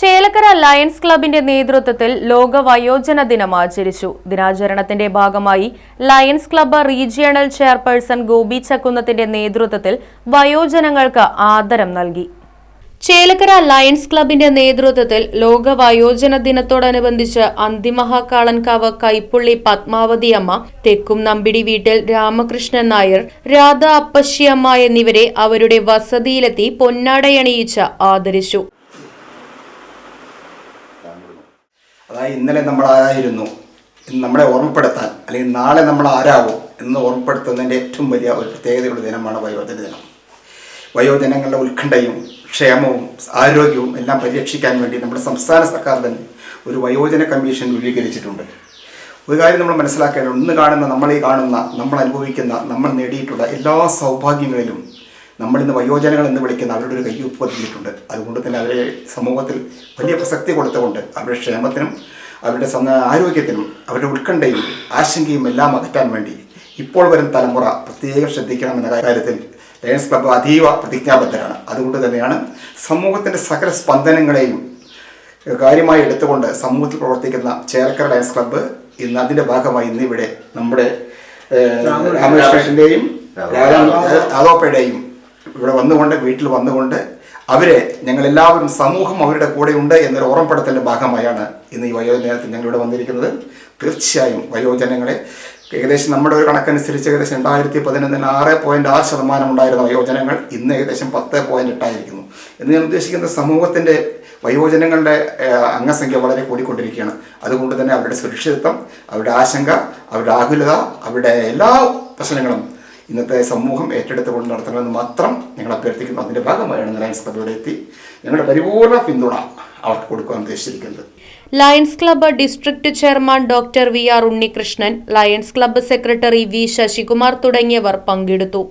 Chelakkara lions ക്ലബിന്റെ നേതൃത്വത്തിൽ ലോക വയോജന ദിനം ആചരിച്ചു. ദിനാചരണത്തിന്റെ ഭാഗമായി lions club regional chairperson Gopi ചക്കുന്നത്തിന്റെ നേതൃത്വത്തിൽ വയോജനങ്ങൾക്ക് ആദരം നൽകി. ചേലക്കര ലയൺസ് ക്ലബിന്റെ നേതൃത്വത്തിൽ ലോക വയോജന ദിനത്തോടനുബന്ധിച്ച് അന്തിമഹാക്കാളൻകാവ് കൈപ്പുള്ളി പത്മാവതി അമ്മ തെക്കും നമ്പിടി വീട്ടിൽ രാമകൃഷ്ണൻ നായർ രാധ അപ്പശ്ശിയമ്മ എന്നിവരെ അവരുടെ വസതിയിലെത്തി പൊന്നാടയണിയിച്ച് ആദരിച്ചു. അതായത് ഇന്നലെ നമ്മൾ ആരായിരുന്നു നമ്മളെ ഓർമ്മപ്പെടുത്താൻ അല്ലെങ്കിൽ നാളെ നമ്മൾ ആരാകും എന്ന് ഓർമ്മപ്പെടുത്തുന്നതിന്റെ ഏറ്റവും വലിയ ഒരു പ്രത്യേകതയുള്ള ദിനമാണ് വയോജന ദിനം. വയോജനങ്ങളുടെ ഉത്കണ്ഠയും ക്ഷേമവും ആരോഗ്യവും എല്ലാം പരിരക്ഷിക്കാൻ വേണ്ടി നമ്മുടെ സംസ്ഥാന സർക്കാർ തന്നെ ഒരു വയോജന കമ്മീഷൻ രൂപീകരിച്ചിട്ടുണ്ട്. ഒരു കാര്യം നമ്മൾ മനസ്സിലാക്കേണ്ടത് ഇന്ന് കാണുന്ന നമ്മളീ കാണുന്ന നമ്മൾ അനുഭവിക്കുന്ന നമ്മൾ നേടിയിട്ടുള്ള എല്ലാ സൗഭാഗ്യങ്ങളിലും നമ്മളിന്ന് വയോജനങ്ങൾ എന്ന് വിളിക്കുന്ന അവരുടെ ഒരു കയ്യൊപ്പ് പതിഞ്ഞിട്ടുണ്ട് അതുകൊണ്ട് തന്നെ അവരെ സമൂഹത്തിൽ വലിയ പ്രസക്തി കൊടുത്തുകൊണ്ട് അവരുടെ ക്ഷേമത്തിനും അവരുടെ ആരോഗ്യത്തിനും അവരുടെ ഉത്കണ്ഠയും ആശങ്കയും എല്ലാം അകറ്റാൻ വേണ്ടി ഇപ്പോൾ വരും തലമുറ പ്രത്യേകം ശ്രദ്ധിക്കണമെന്ന കാര്യത്തിൽ ലയൺസ് ക്ലബ്ബ് അതീവ പ്രതിജ്ഞാബദ്ധരാണ്. അതുകൊണ്ട് തന്നെയാണ് സമൂഹത്തിന്റെ സകല സ്പന്ദനങ്ങളെയും കാര്യമായി എടുത്തുകൊണ്ട് സമൂഹത്തിൽ പ്രവർത്തിക്കുന്ന ചേലക്കര ലയൺസ് ക്ലബ്ബ് ഇന്ന് അതിന്റെ ഭാഗമായി ഇന്നിവിടെ നമ്മുടെ രാമകൃഷ്ണന്റെയും ആദോപ്പയുടെയും ഇവിടെ വന്നുകൊണ്ട് വീട്ടിൽ വന്നുകൊണ്ട് അവരെ ഞങ്ങളെല്ലാവരും സമൂഹം അവരുടെ കൂടെ ഉണ്ട് എന്നൊരു ഓർമ്മപ്പെടുത്തലിന്റെ ഭാഗമായാണ് ഇന്ന് ഈ വയോജനത്തിൽ ഞങ്ങളിവിടെ വന്നിരിക്കുന്നത്. തീർച്ചയായും വയോജനങ്ങളെ ഏകദേശം നമ്മുടെ ഒരു കണക്കനുസരിച്ച് ഏകദേശം രണ്ടായിരത്തി പതിനൊന്നിന് ആറ് പോയിന്റ് ആറ് ശതമാനം ഉണ്ടായിരുന്ന വയോജനങ്ങൾ ഇന്ന് ഏകദേശം പത്ത് പോയിന്റ് എട്ടായിരിക്കുന്നു എന്ന് ഞാൻ ഉദ്ദേശിക്കുന്ന സമൂഹത്തിന്റെ വയോജനങ്ങളുടെ അംഗസംഖ്യ വളരെ കൂടിക്കൊണ്ടിരിക്കുകയാണ്. അതുകൊണ്ട് തന്നെ അവരുടെ സുരക്ഷിതത്വം അവരുടെ ആശങ്ക അവരുടെ ആകുലത അവരുടെ എല്ലാ പ്രശ്നങ്ങളും ഇന്നത്തെ സമൂഹം ഏറ്റെടുത്തുകൊണ്ട് നടത്തണമെന്ന് മാത്രം ഞങ്ങൾ അഭ്യർത്ഥിക്കുന്നു. അതിന്റെ ഭാഗമായാണ് ലയൻസ് ക്ലബ് ഇവിടെ എത്തി. ഞങ്ങളുടെ പരിപൂർണ പിന്തുണ അവർക്ക് കൊടുക്കാൻ ഉദ്ദേശിച്ചിരിക്കുന്നത്. Lions club district chairman doctor V R Unnikrishnan lions club secretary V Sasikumar തുടങ്ങിയവർ പങ്കെടുത്തു.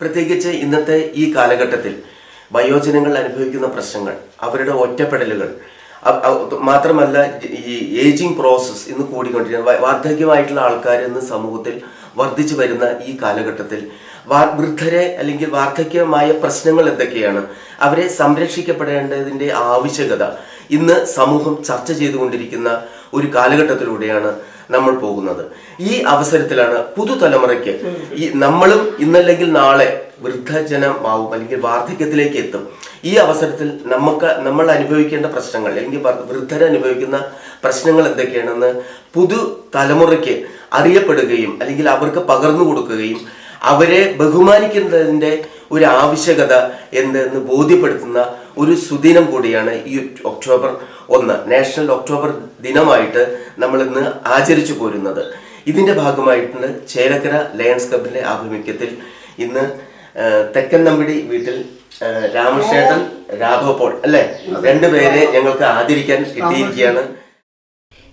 പ്രത്യേകിച്ച് ഇന്നത്തെ ഈ കാലഘട്ടത്തിൽ വയോജനങ്ങൾ അനുഭവിക്കുന്ന പ്രശ്നങ്ങൾ അവരുടെ ഒറ്റപ്പെടലുകൾ മാത്രമല്ല ഈ ഏജിങ് പ്രോസസ്സ് ഇന്ന് കൂടിക്കൊണ്ടിരിക്കുന്നത് വാർദ്ധക്യമായിട്ടുള്ള ആൾക്കാർ ഇന്ന് സമൂഹത്തിൽ വർദ്ധിച്ചു വരുന്ന ഈ കാലഘട്ടത്തിൽ. വൃദ്ധരെ അല്ലെങ്കിൽ വാർദ്ധക്യമായ പ്രശ്നങ്ങൾ എന്തൊക്കെയാണ്? അവരെ സംരക്ഷിക്കപ്പെടേണ്ടതിന്റെ ആവശ്യകത ഇന്ന് സമൂഹം ചർച്ച ചെയ്തുകൊണ്ടിരിക്കുന്ന ഒരു കാലഘട്ടത്തിലൂടെയാണ് നമ്മൾ പോകുന്നത്. ഈ അവസരത്തിലാണ് പുതുതലമുറയ്ക്ക് ഈ നമ്മളും ഇന്നല്ലെങ്കിൽ നാളെ വൃദ്ധജനമാവും അല്ലെങ്കിൽ വാർദ്ധക്യത്തിലേക്ക് എത്തും. ഈ അവസരത്തിൽ നമുക്ക് നമ്മൾ അനുഭവിക്കേണ്ട പ്രശ്നങ്ങൾ അല്ലെങ്കിൽ വൃദ്ധരനുഭവിക്കുന്ന പ്രശ്നങ്ങൾ എന്തൊക്കെയാണെന്ന് പുതു തലമുറയ്ക്ക് അറിയപ്പെടുകയും അല്ലെങ്കിൽ അവർക്ക് പകർന്നു കൊടുക്കുകയും അവരെ ബഹുമാനിക്കുന്നതിന്റെ ഒരു ആവശ്യകത എന്തെന്ന് ബോധ്യപ്പെടുത്തുന്ന ഒരു സുദിനം കൂടിയാണ് ഈ ഒക്ടോബർ ഒന്ന്. നാഷണൽ ഒക്ടോബർ ദിനമായിട്ട് നമ്മൾ ഇന്ന് ആചരിച്ചു പോരുന്നത്. ഇതിന്റെ ഭാഗമായിട്ടാണ് ചേലക്കര ലയൺസ് ക്ലബിന്റെ ആഭിമുഖ്യത്തിൽ ഇന്ന് തെക്കൻ നമ്പിടി വീട്ടിൽ ആ, രാമശേട്ടൻ അല്ലേ പോൾ അല്ലെ? രണ്ടുപേരെ ഞങ്ങൾക്ക് ആദരിക്കാൻ കിട്ടിയിരിക്കുകയാണ്.